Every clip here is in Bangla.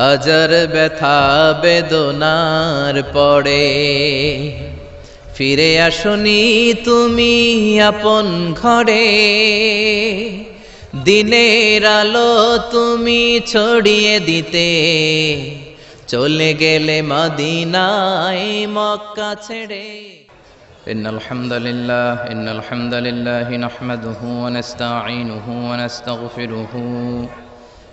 হাজার ব্যথা বেদনার পড়ে ফিরে আসনি তুমি আপন ঘরে দিনের আলো তুমি ছড়িয়ে দিতে চলে গেলে মদিনায় মক্কা ছেড়ে إن الحمد لله إن الحمد لله نحمده ونستعينه ونستغفره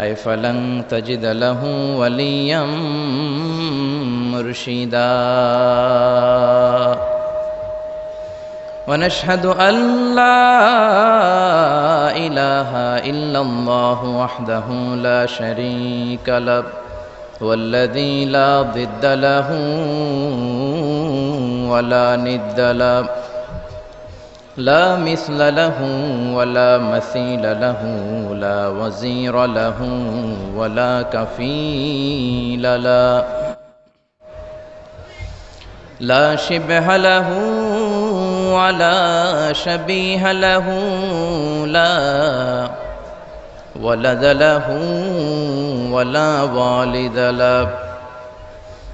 أي فلن تجد له وليا مرشدا. ونشهد أن لا إله إلا الله وحده لا شريك له والذي لا ضد له ولا ند له. لا مثل له ولا مثيل له لا وزير له ولا كفيل له. لا شبه له ولا شبيه له لا ولد له ولا والد له.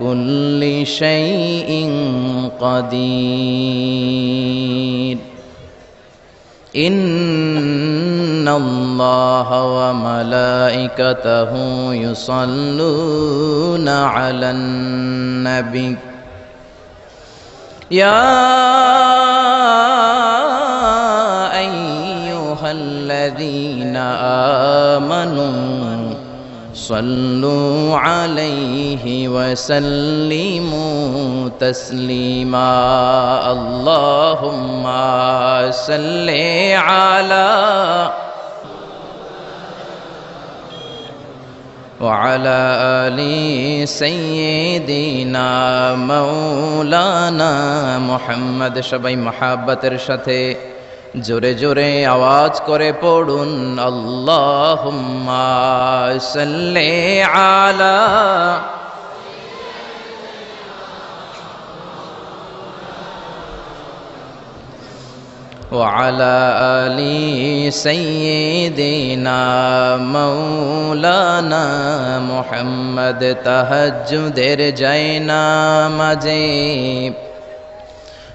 كل شيء قدير. إن الله وملائكته يصلون على النبي. يا أيها الذين آمنوا صلوا عليه وسلموا تسليما اللهم صل على وعلى آل سيدنا مولانا محمد সবাই মহাব্বতের সাথে জোরে জোরে আওয়াজ করে পড়ুন আল্লাহুম্মা সাল্লি আলা وعلى آل سيدنا مولانا محمد তাহাজ্জুদের জায়না মাঝে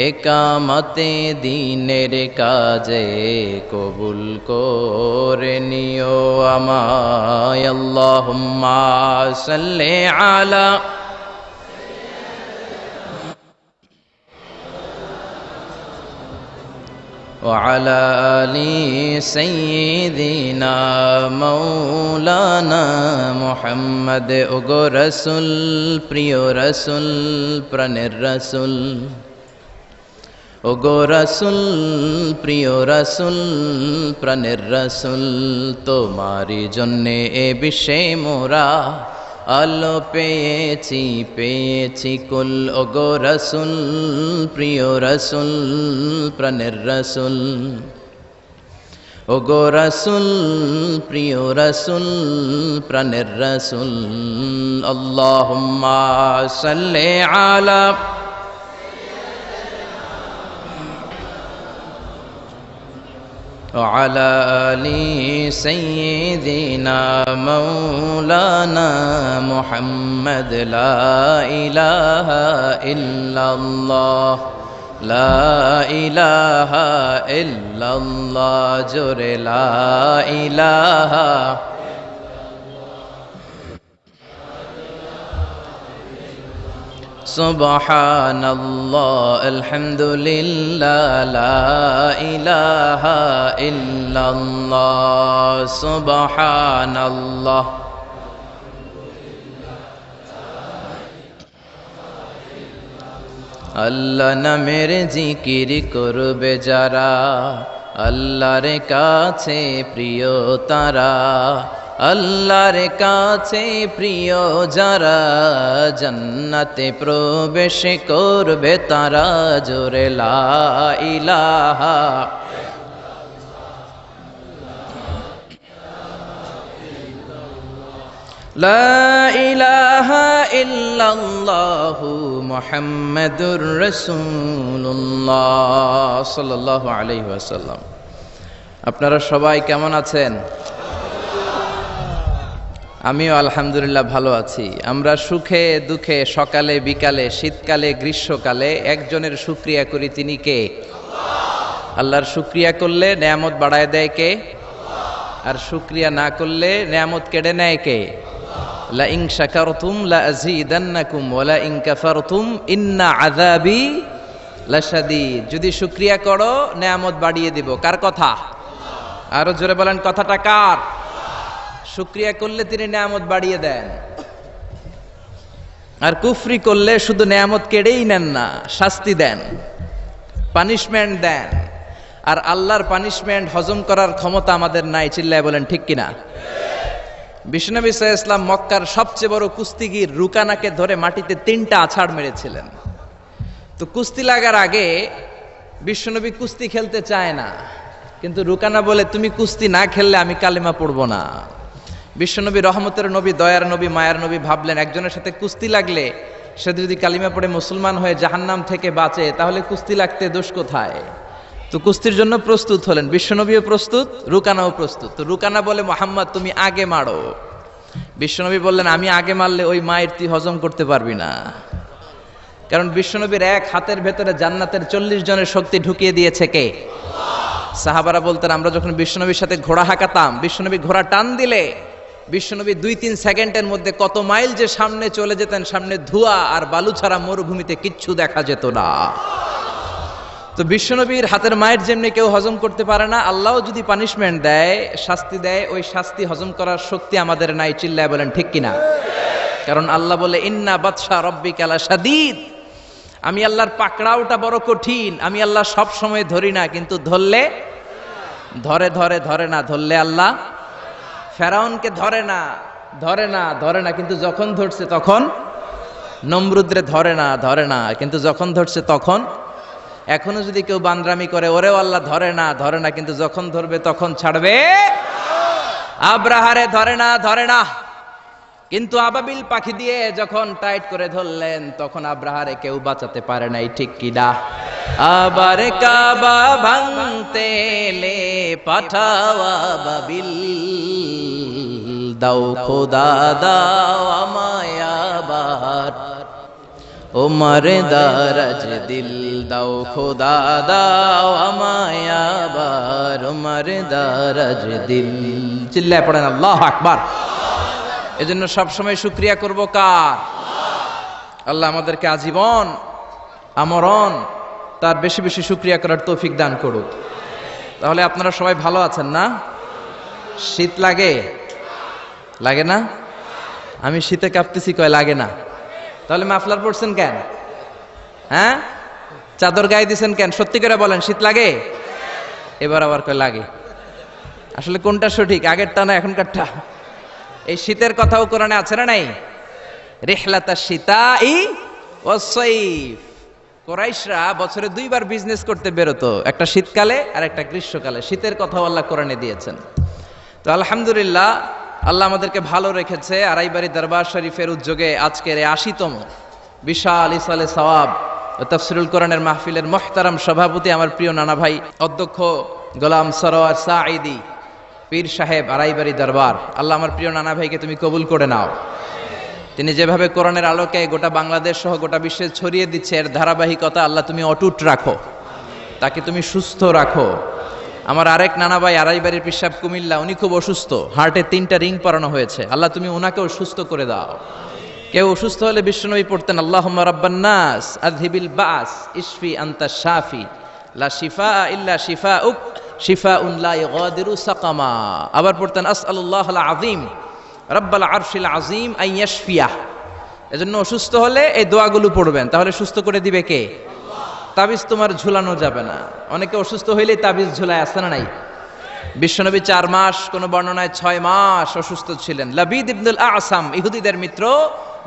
একামতে দিনের কাজে কবুল করে নিও আমায় আল্লাহুম্মা সাল্লি আলা وعلى آل سيدنا مولانا محمد ওগো রসুল প্রিয় রসুল প্রাণের রসুল ওগো রসুল, প্রিয় রসুল, প্রাণের রসুল তোমারি জন্যে এ বিশ্বে মোরা আলো পেয়েছি পেয়েছি কুল। ওগো রসুল, প্রিয় রসুল, প্রাণের রসুল। ওগো রসুল, প্রিয় রসুল, প্রাণের রসুল আল্লাহ আলা وعلى آل سيدنا مولانا محمد لا إله إلا الله. لا إله إلا الله. جر لا إله سبحان الله الحمد لله لا إله إلا الله سبحان الله আল্লাহ নামের জিকির করবে যারা আল্লাহর কাছে প্রিয় তারা আল্লাহর কাছে প্রিয় যারা জান্নাতে প্রবেশ করবে তারা জোরে লা ইলাহা لا إله إلا الله محمد رسول الله صلى الله عليه وسلم আপনারা সবাই কেমন আছেন আমিও আলহামদুলিল্লাহ ভালো আছি। আমরা সুখে, দুঃখে, সকালে, বিকালে, শীতকালে, গ্রীষ্মকালে একজনের সুক্রিয়া করি তিনি কে? আল্লাহর সুক্রিয়া করলে নেয়ামত বাড়ায় দেয় কে? আর সুক্রিয়া না করলে নেয়ামত কেড়ে নেয় কে? লা ইং শাকারতুম লা আযীদান্নাকুম ওয়া লা ইন কাফারতুম ইন্না আযাবি লাশাদীদ। যদি শুকরিয়া করো, নেয়ামত বাড়িয়ে দিব। কার কথা? আরও জোরে বলেন, কথাটা কার? শুকরিয়া করলে তিনি নেয়ামত বাড়িয়ে দেন। আর কুফরি করলে শুধু নেয়ামত কেড়েই নেন না, শাস্তি দেন পানিশমেন্ট দেন। আর আল্লাহর পানিশমেন্ট হজম করার ক্ষমতা আমাদের নাই, চিল্লায় বলেন, ঠিক কিনা? বিষ্ণবী সাহা ইসলাম মক্কার সবচেয়ে বড় কুস্তিগির রুকানাকে ধরে মাটিতে তিনটা আছাড় মেরেছিলেন। তো কুস্তি লাগার আগে বিশ্বনবী কুস্তি খেলতে চায় না। কিন্তু রুকানা বলে, তুমি কুস্তি না খেললে আমি কালিমা পড়ব না। বিশ্বনবী রহমতের নবী, দয়ার নবী, মায়ার নবী ভাবলেন, একজনের সাথে কুস্তি লাগলে সে যদি কালিমা পড়ে মুসলমান হয়ে জাহান্নাম থেকে বাঁচে, তাহলে কুস্তি লাগতে দোষ কোথায়? তো কুস্তির জন্য প্রস্তুত হলেন। বিশ্বনবীও প্রস্তুত, রুকানাও প্রস্তুত। তো রুকানা বলে, মোহাম্মদ, তুমি আগে মারো। বিশ্বনবী বললেন, আমি আগে মারলে ওই মায়ের তুই হজম করতে পারবি না। কারণ বিশ্বনবীর এক হাতের ভেতরে জান্নাতের চল্লিশ জনের শক্তি ঢুকিয়ে দিয়েছে কে? সাহাবারা বলতেন, আমরা যখন বিশ্বনবীর সাথে ঘোড়া হাঁকাতাম, বিশ্বনবী ঘোড়া টান দিলে বিশ্বনবী দুই তিন সেকেন্ডের মধ্যে কত মাইল যে সামনে চলে যেতেন, সামনে ধোঁয়া আর বালু ছাড়া মরুভূমিতে কিচ্ছু দেখা যেত না। তো বিশ্বনবীর হাতের মায়ের যেমনি কেউ হজম করতে পারে না, আল্লাহ যদি পানিশমেন্ট দেয়, শাস্তি দেয়, ওই শাস্তি হজম করার শক্তি আমাদের নাই, চিল্লায় বলেন, ঠিক কিনা? কারণ আল্লাহ বলে, ইন্না বাদশাহ রব্বি কালা সাদিদ আমি আল্লাহর পাকড়াওটা বড় কঠিন, আমি আল্লাহ সব সময় ধরি না, কিন্তু ধরলে, ধরে ধরে ধরে না, ধরলে আল্লাহ ফেরাউনকে ধরে না ধরে না ধরে না, কিন্তু যখন ধরছে তখন নমরুদ্রে ধরে না ধরে না, কিন্তু যখন ধরছে তখন, এখনও যদি কেউ বান্দরামি করে, ওরেও আল্লাহ ধরে না ধরে না, কিন্তু যখন ধরবে তখন ছাড়বে। আব্রাহারে ধরে না ধরে না। কিন্তু আবাবিল পাখি দিয়ে যখন টাইট করে ধরলেন, তখন আব্রাহারে কেউ বাঁচাতে পারে নাই, ঠিক কি কিনা আবার কাবা ভাঙতে এলে পাঠাওয়া বাবিল দাও খোদা, দাও আমায় আবার। ওমর দারাজ দিল, দাও খোদা, দাও আমায় আবার। ওমর দারাজ দিল। চিল্লায় পড়েন, আল্লাহ আকবার। এজন্য সবসময় শুক্রিয়া করব কার? আল্লাহ আমাদেরকে আজীবন আমরণ, তার বেশি বেশি শুক্রিয়া করার তৌফিক দান করুক। তাহলে আপনারা সবাই ভালো আছেন না? শীত লাগে? লাগে না? আমি শীতে কাঁপতেছি, কয় লাগে না? তাহলে মাফলার পড়ছেন কেন? হ্যাঁ? চাদর গায়ে দিছেন কেন? সত্যি করে বলেন, শীত লাগে? এবার আবার কয় লাগে? আসলে কোনটা সঠিক? আগেরটা না এখনকারটা? এই শীতের কথাও কোরআনে আছে না নাই? রেহলাতা সীতা ই কোরাইশরা বছরে দুইবার বিজনেস করতে বেরোতো, একটা শীতকালে আর একটা গ্রীষ্মকালে। শীতের কথাও আল্লাহ কোরআনে দিয়েছেন। তো আলহামদুলিল্লাহ, আল্লাহ আমাদেরকে ভালো রেখেছে আড়াইবাড়ি দরবার শরীফের উদ্যোগে আজকের এই আশিতম বিশাল ইসালে সওয়াব তফসিরুল কোরআনের মাহফিলের মোহতারাম সভাপতি আমার প্রিয় নানা ভাই, অধ্যক্ষ গোলাম সরোয়ার সাঈদি। পীর সাহেব আড়াইবাড়ি দরবার। আল্লাহ আমার প্রিয় নানা ভাইকে তুমি কবুল করে নাও। তিনি যেভাবে কোরআনের আলোকে গোটা বাংলাদেশ সহ গোটা বিশ্বে ছড়িয়ে দিচ্ছে, এর ধারাবাহিকতা আল্লাহ তুমি অটুট রাখো। তাকে তুমি সুস্থ রাখো। আমার আরেক নানা ভাই আড়াইবাড়ির পিসাব কুমিল্লা, উনি খুব অসুস্থ। হার্টে তিনটা রিং পরানো হয়েছে। আল্লাহ তুমি ওনাকেও সুস্থ করে দাও। কেউ অসুস্থ হলে বিশ্বনবী পড়তেন আল্লাহ রাব্বান্নাস আযহিবিল বাস ইশফি আন্তা শাফি, লা শিফা ইল্লা শিফা উক শিফা ইগাদিরু সাকামা। আবার পড়তেন, আসআলুল্লাহ আল আযীম রব্বাল আরশিল আজিম আই ইয়াশফিয়াহ। এজন্য অসুস্থ হলে এই দোয়াগুলো পড়বেন। তাহলে সুস্থ করে দিবে কে? তাবিজ তোমার ঝুলানো যাবে না। অনেকে অসুস্থ হইলেই তাবিজ ঝুলায় আসে না নাই? বিশ্বনবী চার মাস, কোন বর্ণনায় ছয় মাস অসুস্থ ছিলেন। লাবিদ ইবনুল আসাম, ইহুদিদের মিত্র,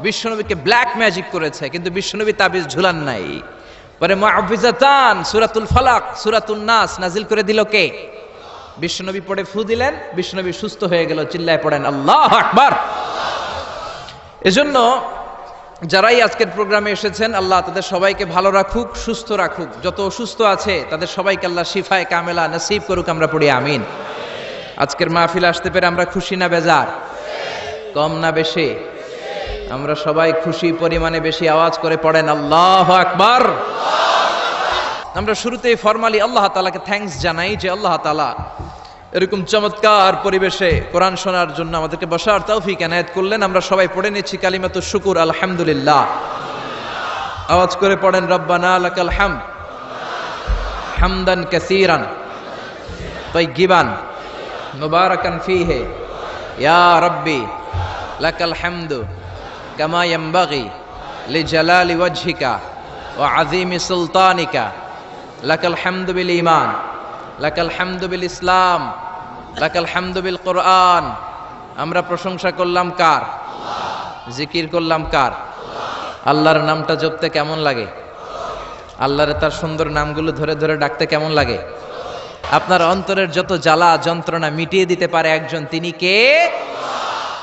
বিশ্বনবীকে ব্ল্যাক ম্যাজিক করেছে, কিন্তু বিশ্বনবী তাবিজ ঝুলান নাই। পরে মুআবিজাতান সুরাতুল ফালাক সুরাতুল নাস নাজিল করে দিল কে? বিশ্বনবী পড়ে ফু দিলেন, বিশ্বনবী সুস্থ হয়ে গেল, চিল্লায় পড়েন, আল্লাহ আকবার। এজন্য যারাই আজকের প্রোগ্রামে এসেছেন, আল্লাহ তাদের সবাইকে ভালো রাখুক, সুস্থ রাখুক। যত অসুস্থ আছে, তাদের সবাইকে আল্লাহ শিফায় কামেলা নসিব করুক, আমরা পড়ি, আমিন। আজকের মাহফিল আসতে পেরে আমরা খুশি না বেজার? কম না বেশি? আমরা সবাই খুশি পরিমাণে বেশি আওয়াজ করে পড়েন, আল্লাহ আকবার। আমরা শুরুতেই ফরমালি আল্লাহ তালাকে থ্যাঙ্কস জানাই যে আল্লাহ তালা এরকম চমৎকার পরিবেশে কোরআন শোনার জন্য আমাদেরকে বসার তৌফিক এনায়েত করলেন। আমরা সবাই পড়ে নিচ্ছি কালিমাত শুকুর, আলহামদুলিল্লাহ। আওয়াজ করে পড়েন, রব্বানা লাকাল হাম হামদান কাসীরান তাইয়িবান মুবারাকান ফীহি। ইয়া রাব্বি লাকাল হামদু কামা ইয়ানবাগি লিজালালি ওয়াজহিকা ওয়া আযীমি সুলতানিকা লাকাল হামদু বিল ঈমান লাকাল হামদু বিল ইসলাম হামদু বিল কোরআন আমরা প্রশংসা করলাম কার? জিকির করলাম কার? আল্লাহর নামটা জপতে কেমন লাগে? আল্লাহরে তার সুন্দর নামগুলো ধরে ধরে ডাকতে কেমন লাগে? আপনার অন্তরের যত জ্বালা যন্ত্রণা মিটিয়ে দিতে পারে একজন, তিনি কে?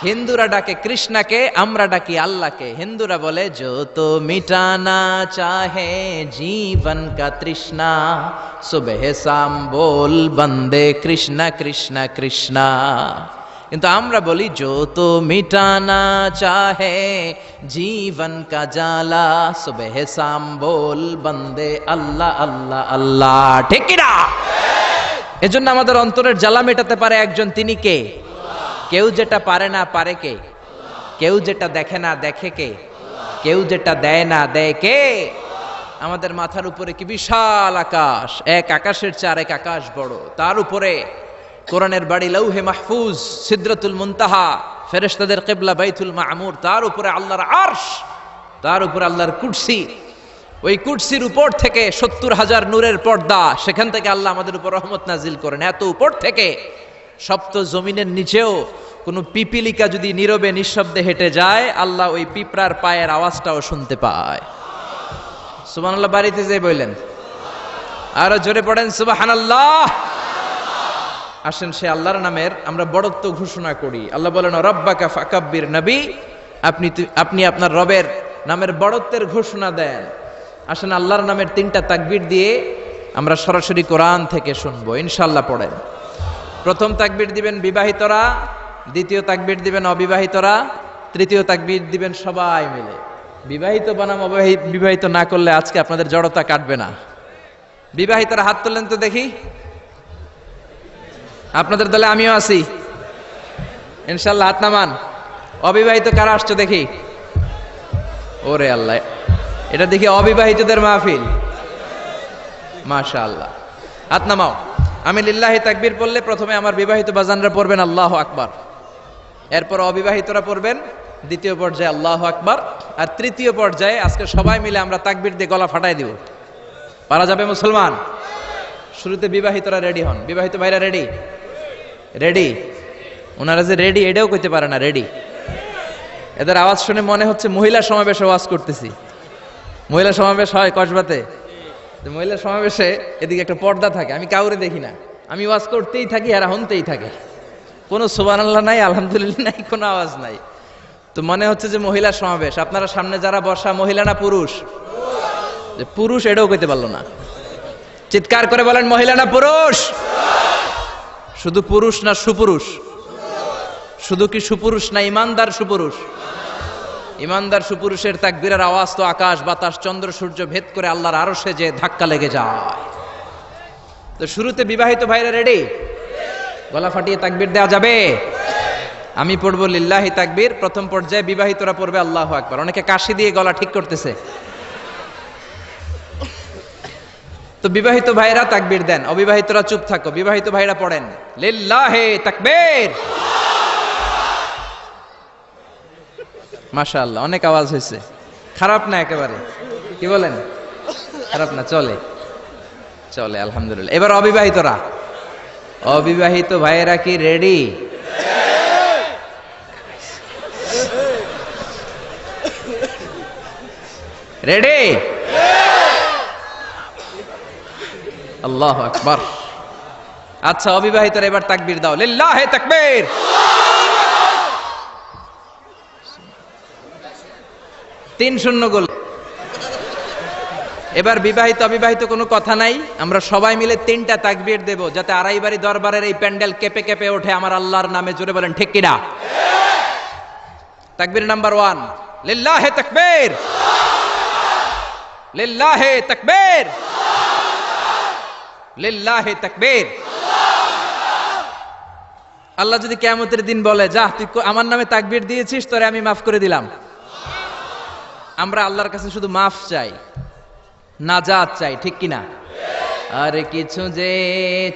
হিন্দুরা ডাকে কৃষ্ণাকে, আমরা ডাকি আল্লাহকে। হিন্দুরা বলে যত মিটানা চাহে জীবন কা তৃষ্ণা, সুবেহ শাম বল বন্দে কৃষ্ণ কৃষ্ণ কৃষ্ণ। কিন্তু আমরা বলি যত মিটানা চাহে জীবন কা জালা সুবেহ শাম বল বন্দে আল্লাহ আল্লাহ আল্লাহ। ঠিক কিনা এজন্য আমাদের অন্তরের জ্বালা মেটাতে পারে একজন, তিনি কে? কেউ যেটা পারে না পারে কে? কেউ যেটা দেখে না দেখে কে? কেউ যেটা দেয় না দেয় কে? আমাদের মাথার উপরে কি বিশাল আকাশ? এক আকাশের চার, এক আকাশ বড়। তার উপরে কোরআনের বাড়ি লৌহে মাহফুজ, সিদ্রতুল মুনতাহা, ফেরেশতাদের কেবলা বাইতুল মামুর। তার উপরে আল্লাহর আরশ, তার উপরে আল্লাহর কুরসি। ওই কুরসির উপর থেকে সত্তর হাজার নূরের পর্দা, সেখান থেকে আল্লাহ আমাদের উপর রহমত নাজিল করেন। এত উপর থেকে সপ্ত জমিনের নিচেও কোনো পিপিলিকা যদি নীরবে, নিঃশব্দে হেঁটে যায়, আল্লাহ ওই পিঁপড়ার পায়ের আওয়াজটাও শুনতে পায়। আল্লাহ বাড়িতে যে বললেন। আরও জোরে পড়েন সুবাহান আল্লাহ আসেন সে আল্লাহর নামের আমরা বড়ত্ব ঘোষণা করি। আল্লাহ বলেন, রব্বাকা ফাকাব্বির নবী। আপনি আপনি আপনার রবের নামের বড়ত্বের ঘোষণা দেন। আসেন আল্লাহর নামের তিনটা তাকবির দিয়ে আমরা সরাসরি কোরআন থেকে শুনব। ইনশাল্লাহ পড়েন। প্রথম তাকবির দিবেন বিবাহিতরা, দ্বিতীয় তাকবির দিবেন অবিবাহিতরা, তৃতীয় তাকবির দিবেন সবাই মিলে। বিবাহিত বনাম অবিবাহিত বিবাহিত না করলে আজকে আপনাদের জড়তা কাটবে না। বিবাহিতরা হাত তুললেন তো দেখি। আপনাদের দলে আমিও আছি। ইনশাল্লাহ হাত নামান। অবিবাহিত কারা আসছে দেখি? ওরে আল্লাহ, এটা দেখি অবিবাহিতদের মাহফিল। মাশা আল্লাহ হাত নামাও। আমি লিল্লাহি তাকবীর পড়লে প্রথমে আমার বিবাহিত বাজানরা পড়বেন আল্লাহ আকবার। এরপর অবিবাহিতরা পড়বেন দ্বিতীয় পর্যায়ে আল্লাহ আকবার আর তৃতীয় পর্যায়ে আজকে সবাই মিলে আমরা তাকবির দিয়ে গলা ফাটাই দিব। পারা যাবে মুসলমান? শুরুতে বিবাহিতরা রেডি হন। বিবাহিত ভাইরা রেডি? রেডি? ওনারা যে রেডি, এটাও কইতে পারে না, রেডি। এদের আওয়াজ শুনে মনে হচ্ছে মহিলা সমাবেশে ওয়াজ করতেছি। মহিলা সমাবেশ হয় কসবাতে। তো মহিলা সমাবেশে এদিকে একটা পর্দা থাকে, আমি কাউরে দেখি না। আমি ওয়াজ করতেই থাকি আর হনতেই থাকে। কোনো সুবান আল্লাহ নাই, আলহামদুলিল্লাহ নাই, কোনো আওয়াজ নাই। তো মনে হচ্ছে যে মহিলা সমাবেশ, আপনারা সামনে যারা বসা, মহিলা না পুরুষ? যে পুরুষ এটাও কইতে পারল না। চিৎকার করে বলেন, মহিলা না পুরুষ? শুধু পুরুষ না সুপুরুষ? শুধু কি সুপুরুষ না ইমানদার সুপুরুষ? ইমানদার সুপুরুষের তাকবীরের আওয়াজ তো আকাশ, বাতাস, চন্দ্র, সূর্য ভেদ করে আল্লাহর আরও সে যে ধাক্কা লেগে যায়। তো শুরুতে বিবাহিত ভাইরা রেডি গলা ফাটিয়ে তাকবির দেওয়া যাবে? আমি পড়ব লিল্লাহি তাকবির, প্রথম পর্যায়ে বিবাহিতরা পড়বে আল্লাহ আকবার। অনেকে কাশি দিয়ে গলা ঠিক করতেছে। তো বিবাহিত ভাইরা তাকবির দেন, অবিবাহিতরা চুপ থাকো, বিবাহিত ভাইরা পড়েন। লিল্লাহে তাকবীর! মাশাআল্লাহ, অনেক আওয়াজ হয়েছে। খারাপ না একেবারে? কি বলেন? খারাপ না, চলে। চলে, আলহামদুলিল্লাহ। এবার অবিবাহিতরা? অবিবাহিত ভাইয়েরা কি রেডি? রেডি? আল্লাহ আকবার। আচ্ছা অবিবাহিতরা এবার তাকবির দাও। লিল্লাহে তাকবীর। তিন শূন্য গোল। এবার বিবাহিত অবিবাহিত কোনো কথা নাই। আমরা সবাই মিলে তিনটা তাকবির দেব যাতে আড়াইবাড়ি দরবারের এই প্যান্ডেল কেঁপে কেঁপে ওঠে আমার আল্লাহর নামে। জোরে বলেন, ঠিক কিনা? তাকবীর নাম্বার ওয়ান। লিল্লাহে তাকবীর। লিল্লাহে তাকবীর। লিল্লাহে তাকবীর। আল্লাহ যদি কেয়ামতের দিন বলে যা তুই আমার নামে তাকবির দিয়েছিস, তোরে আমি মাফ করে দিলাম। আমরা আল্লাহর কাছে শুধু মাফ চাই, নাজাত চাই, ঠিক কিনা? আর কিছু যে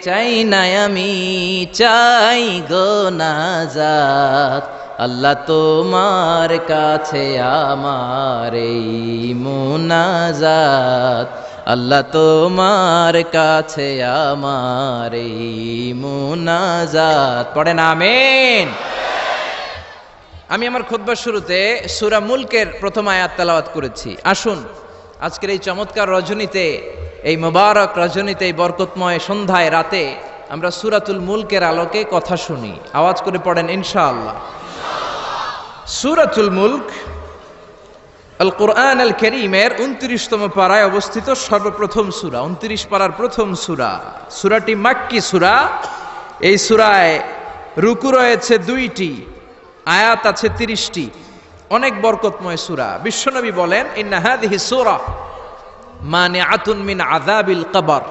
চাই না আমি চাই গো নাজাত। আল্লাহ তোমার কাছে আমার এই মুনাজাত। আল্লাহ তোমার কাছে আমার এই মুনাজাত। পড়েন আমেন। আমি আমার খুতবার শুরুতে সুরা মুলকের প্রথম আয়াত তেলাওয়াত করেছি। আসুন, আজকের এই চমৎকার রজনীতে, এই মোবারক রজনীতে, এই বরকতময় সন্ধ্যায়, রাতে আমরা সুরাতুল মুলকের আলোকে কথা শুনি। আওয়াজ করে পড়েন, ইনশাআল্লাহ। সুরাতুল মুলক আল কোরআন আল করিমের উনত্রিশতম পাড়ায় অবস্থিত সর্বপ্রথম সুরা, উনত্রিশ পাড়ার প্রথম সুরা। সুরাটি মাক্কি সুরা। এই সুরায় রুকু রয়েছে দুইটি। আয়াত আছে তিরিশটি। অনেক বরকতময় সুরা। বিশ্বনবী বলেন, ইন্না হাদিহি সূরা মানে আতুন মিন আযাবিল কবর।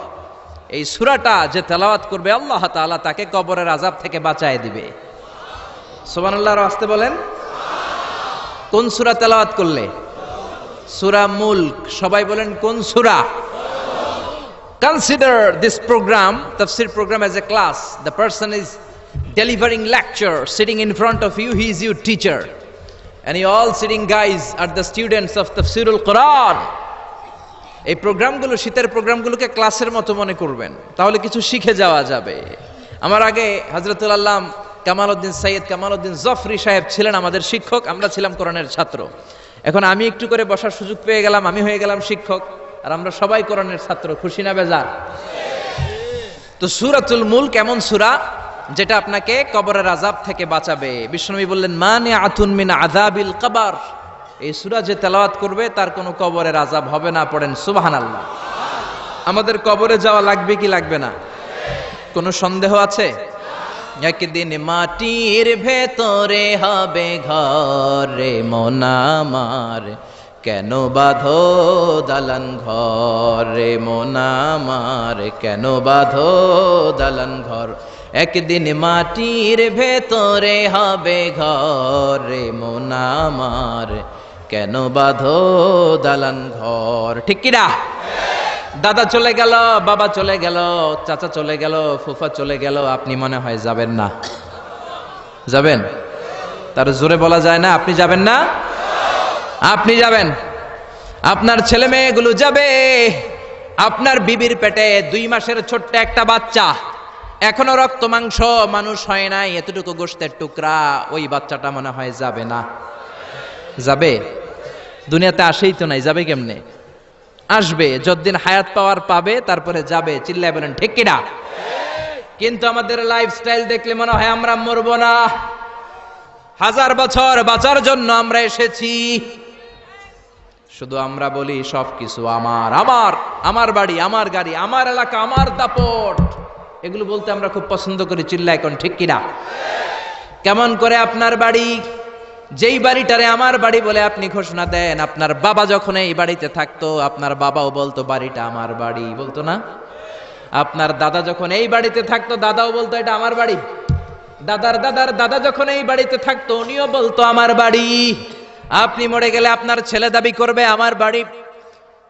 এই সুরাটা যে তেলাওয়াত করবে, আল্লাহ তাআলা তাকে কবরের আযাব থেকে বাঁচায় দিবে। সুবহানাল্লাহর আসতে বলেন, কোন সুরা তেলাওয়াত করলে? সুরা মুলক। সবাই বলেন, কোন সুরা? কনসিডার দিস প্রোগ্রাম তফসির program as a class the person is delivering lecture, sitting in front of you, he is your teacher. And you all sitting guys are the students of Tafsirul Quran. এই প্রোগ্রামগুলো শীতের প্রোগ্রামগুলোকে ক্লাসের মতো মনে করবেন। তাহলে কিছু শিখে যাওয়া যাবে। আমার আগে হজরতুল আল্লাম কামাল উদ্দিন সৈয়দ কামাল উদ্দিন জফরি সাহেব ছিলেন আমাদের শিক্ষক আমরা ছিলাম কোরআনের ছাত্র। এখন আমি একটু করে বসার সুযোগ পেয়ে গেলাম আমি হয়ে গেলাম শিক্ষক আর আমরা সবাই কোরআনের ছাত্র। খুশি না বেজার? তো সুরাতুল মুল কেমন সুরা যেটা আপনাকে কবরের আজাব থেকে বাঁচাবে। বিষ্ণুবী বললেন মানে আতুন মিন আযাবিল কবর। এই সূরা যে তেলাওয়াত করবে, তার কোনো কবরের আজাব হবে না, পড়েন সুবাহান আল্লাহ আমাদের কবরে যাওয়া লাগবে কি লাগবে না? কোনো সন্দেহ আছে? একদিন মাটির ভেতরে হবে ঘরে মোনামার কেন বাঁধো দালান ঘরে মোনামার কেন বাঁধো দালান ঘর? একদিন মাটির ভেতরে হবে ঘর ঘরে মোনামার কেন বাঁধো দালান ঘর? ঠিক কিনা দাদা চলে গেল, বাবা চলে গেল, চাচা চলে গেল, ফুফা চলে গেল, আপনি মনে হয় যাবেন না। যাবেন? তার জোরে বলা যায় না, আপনি যাবেন না? আপনি যাবেন। আপনার ছেলে মেয়েগুলো যাবে। আপনার বিবির পেটে দুই মাসের ছোট্ট একটা বাচ্চা। এখনও রক্ত মাংস মানুষ হয় নাই, এতটুকু গোষ্ঠের টুকরা, ওই বাচ্চাটা মনে হয় যাবে না। যাবে? দুনিয়াতে আসেই তো নাই, যাবে কেমনে? আসবে, যতদিন হায়াত পাওয়ার পাবে, তারপরে যাবে। চিল্লায় বলেন, ঠিক কিনা? কিন্তু আমাদের লাইফস্টাইল দেখলে মনে হয় আমরা মরব না। হাজার বছর বাঁচার জন্য আমরা এসেছি। শুধু আমরা বলি সব কিছু আমার আমার আমার বাড়ি, আমার গাড়ি, আমার এলাকা, আমার দাপট। এগুলো বলতে আমরা খুব পছন্দ করি চিল্লা এখন ঠিক কিনা? কেমন করে আপনার বাড়ি? যেই বাড়িটারে আমার বাড়ি বলে আপনি ঘোষণা দেন, আপনার বাবা যখন এই বাড়িতে থাকতো, আপনার বাবাও বলতো, বাড়িটা আমার বাড়ি। বলতো না? আপনার দাদা যখন এই বাড়িতে থাকতো, দাদাও বলতো, এটা আমার বাড়ি। দাদার দাদার দাদা যখন এই বাড়িতে থাকতো, উনিও বলতো, আমার বাড়ি। আপনি মরে গেলে আপনার ছেলে দাবি করবে, আমার বাড়ি।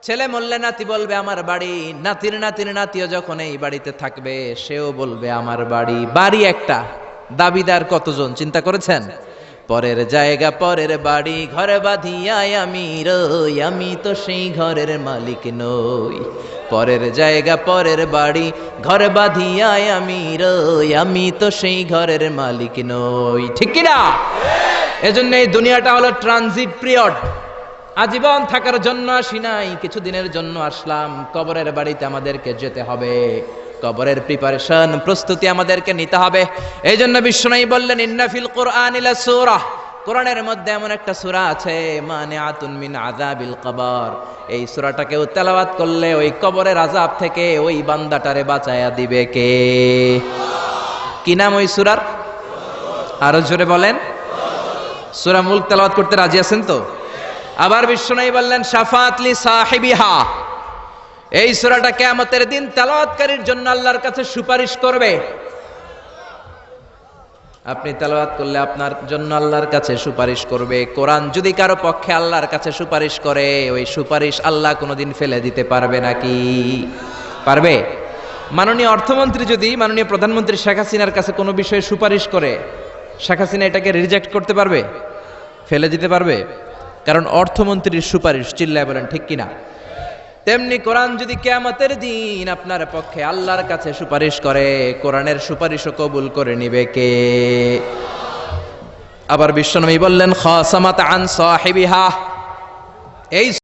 ছেলে মরলে নাতি বলবে, আমার বাড়ি। নাতির নাতির নাতিও যখন এই বাড়িতে থাকবে, সেও বলবে, আমার বাড়ি। বাড়ি একটা। দাবিদার কতজন, চিন্তা করেছেন? পরের জায়গা, পরের বাড়ি, ঘরে বাঁধিয়ায় আমি রই, আমি তো সেই ঘরের মালিক নই। পরের জায়গা, পরের বাড়ি, ঘরে বাঁধিয়ায় আমি রই, আমি তো সেই ঘরের মালিক নই। ঠিক কিনা? এজন্য এই দুনিয়াটা হলো ট্রানজিট পিরিয়ড আজীবন থাকার জন্য আসি নাই, কিছুদিনের জন্য আসলাম। কবরের বাড়িতে আমাদেরকে যেতে হবে। কবরের প্রিপারেশন প্রস্তুতি আমাদেরকে নিতে হবে। এই জন্য বিশ্বনাই বললেন ইন্নাফিল কোরআন ইলা সূরা। কোরআনের মধ্যে এমন একটা সূরা আছে মানে আতুন মিন আযাবিল কবর। এই সূরাটাকে তেলাওয়াত করলে ওই কবরের আযাব থেকে ওই বান্দাটারে বাঁচায়া দিবে কে? কি নাম ওই সূরার? আরও জোরে বলেন। সূরা মুলক তেলাওয়াত করতে রাজি আছেন তো? আবার বিশ্বনাই বললেন শাফাতলি সাহেবিহা। এই সূরাটা কিয়ামতের দিন তেলাওয়াতকারীর জন্য আল্লাহর কাছে সুপারিশ করবে। আপনি তেলাওয়াত করলে আপনার জন্য আল্লাহর কাছে সুপারিশ করবে। কোরআন যদি কারও পক্ষে আল্লাহর কাছে সুপারিশ করে, ওই সুপারিশ আল্লাহ কোনোদিন ফেলে দিতে পারবে নাকি? পারবে? মাননীয় অর্থমন্ত্রী যদি, মাননীয় প্রধানমন্ত্রী শেখ হাসিনার কাছে কোনো বিষয়ে সুপারিশ করে, শেখ হাসিনা এটাকে রিজেক্ট করতে পারবে? ফেলে দিতে পারবে? কারণ অর্থমন্ত্রীর সুপারিশ চিল্লায় বলেন, ঠিক কিনা? তেমনি কোরআন যদি কেয়ামতের দিন আপনার পক্ষে আল্লাহর কাছে সুপারিশ করে, কোরআনের সুপারিশও কবুল করে নিবে কে? আবার বিশ্বনবী বললেন খাসামাত আন সাহিবিহা। এই